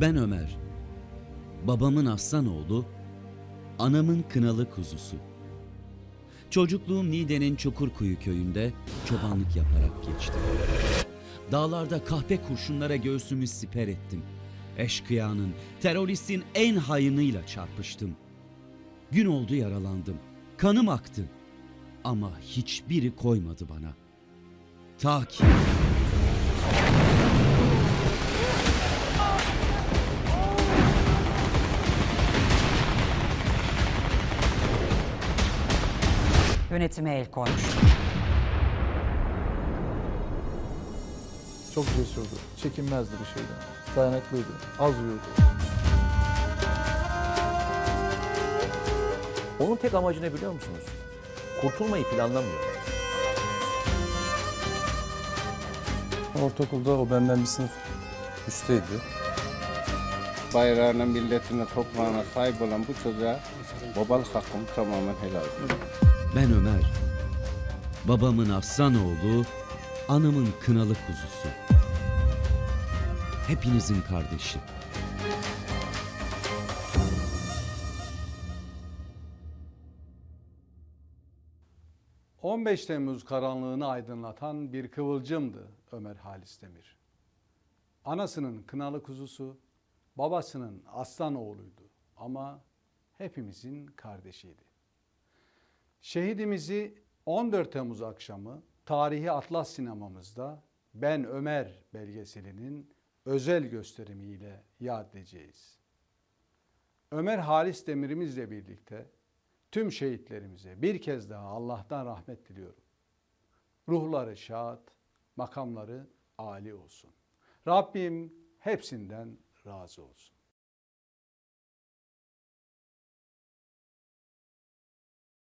Ben Ömer. Babamın aslan oğlu, anamın kınalı kuzusu. Çocukluğum Niğde'nin Çukurkuyu köyünde çobanlık yaparak geçti. Dağlarda kahpe kurşunlara göğsümü siper ettim. Eşkıyanın, teröristin en hayınıyla çarpıştım. Gün oldu yaralandım. Kanım aktı. Ama hiçbiri koymadı bana. Ta ki... Yönetime el koymuş. Çok cesurdu. Çekinmezdi bir şeyden. Dayanıklıydı. Az uyuyordu. Onun tek amacı ne biliyor musunuz? Kurtulmayı planlamıyor. Ortaokulda o benden bir sınıf üstteydi. Bayrağına, milletine, toprağına sahip olan bu çocuğa babalık hakkımı tamamen helal ediyorum. Ben Ömer. Babamın aslan oğlu, anamın kınalı kuzusu. Hepinizin kardeşi. — 15 Temmuz karanlığını aydınlatan bir kıvılcımdı Ömer Halis Demir. Anasının kınalı kuzusu, babasının aslan oğluydu ama hepimizin kardeşiydi. Şehidimizi 14 Temmuz akşamı tarihi Atlas sinemamızda Ben Ömer belgeselinin özel gösterimiyle yad edeceğiz. Ömer Halis Demir'imizle birlikte tüm şehitlerimize bir kez daha Allah'tan rahmet diliyorum. Ruhları şad, makamları âli olsun. Rabbim hepsinden razı olsun.